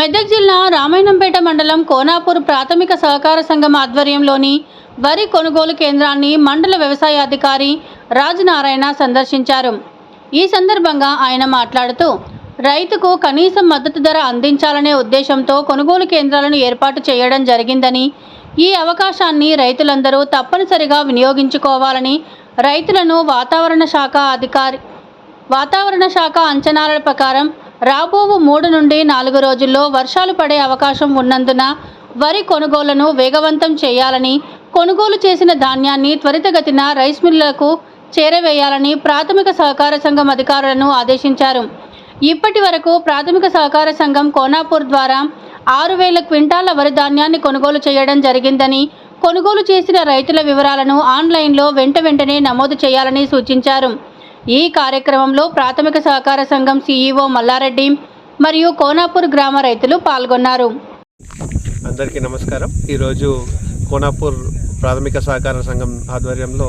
మెదక్ జిల్లా రామాయణంపేట మండలం కోనాపూర్ ప్రాథమిక సహకార సంఘం ఆధ్వర్యంలోని వరి కొనుగోలు కేంద్రాన్ని మండల వ్యవసాయ అధికారి రాజనారాయణ సందర్శించారు. ఈ సందర్భంగా ఆయన మాట్లాడుతూ రైతుకు కనీస మద్దతు ధర అందించాలనే ఉద్దేశంతో కొనుగోలు కేంద్రాలను ఏర్పాటు చేయడం జరిగిందని ఈ అవకాశాన్ని రైతులందరూ తప్పనిసరిగా వినియోగించుకోవాలని రైతులను వాతావరణ శాఖ అధికారి వాతావరణ శాఖ అంచనాల ప్రకారం రాబోవు మూడు నుండి నాలుగు రోజుల్లో వర్షాలు పడే అవకాశం ఉన్నందున వరి కొనుగోలును వేగవంతం చేయాలని కొనుగోలు చేసిన ధాన్యాన్ని త్వరితగతిన రైస్ మిల్లులకు చేరవేయాలని ప్రాథమిక సహకార సంఘం అధికారులను ఆదేశించారు. ఇప్పటి వరకు ప్రాథమిక సహకార సంఘం కోనాపూర్ ద్వారా ఆరు వేల క్వింటాల వరి ధాన్యాన్ని కొనుగోలు చేయడం జరిగిందని కొనుగోలు చేసిన రైతుల వివరాలను ఆన్లైన్లో వెంట వెంటనే నమోదు చేయాలని సూచించారు. ఈ కార్యక్రమంలో ప్రాథమిక సహకార సంఘం సీఈఓ మల్లారెడ్డి మరియు కోనాపూర్ గ్రామ రైతులు పాల్గొన్నారు. అందరికీ నమస్కారం. ఈరోజు కోనాపూర్ ప్రాథమిక సహకార సంఘం ఆధ్వర్యంలో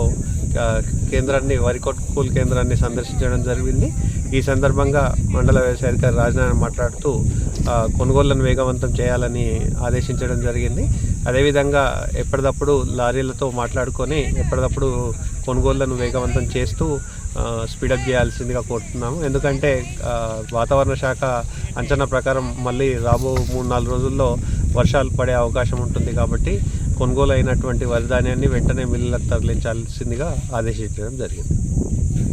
కేంద్రాన్ని వరి కొనుగోలు కేంద్రాన్ని సందర్శించడం జరిగింది. ఈ సందర్భంగా మండల వ్యవసాయ అధికారి రాజనారాయణ మాట్లాడుతూ కొనుగోళ్ళను వేగవంతం చేయాలని ఆదేశించడం జరిగింది. అదేవిధంగా ఎప్పటికప్పుడు లారీలతో మాట్లాడుకొని ఎప్పటికప్పుడు కొనుగోళ్ళను వేగవంతం చేస్తూ స్పీడప్ చేయాల్సిందిగా కోరుతున్నాము. ఎందుకంటే వాతావరణ శాఖ అంచనా ప్రకారం మళ్ళీ రాబో మూడు నాలుగు రోజుల్లో వర్షాలు పడే అవకాశం ఉంటుంది కాబట్టి కొనుగోలు అయినటువంటి వరి ధాన్యాన్ని వెంటనే మిల్లులకు తరలించాల్సిందిగా ఆదేశించడం జరిగింది.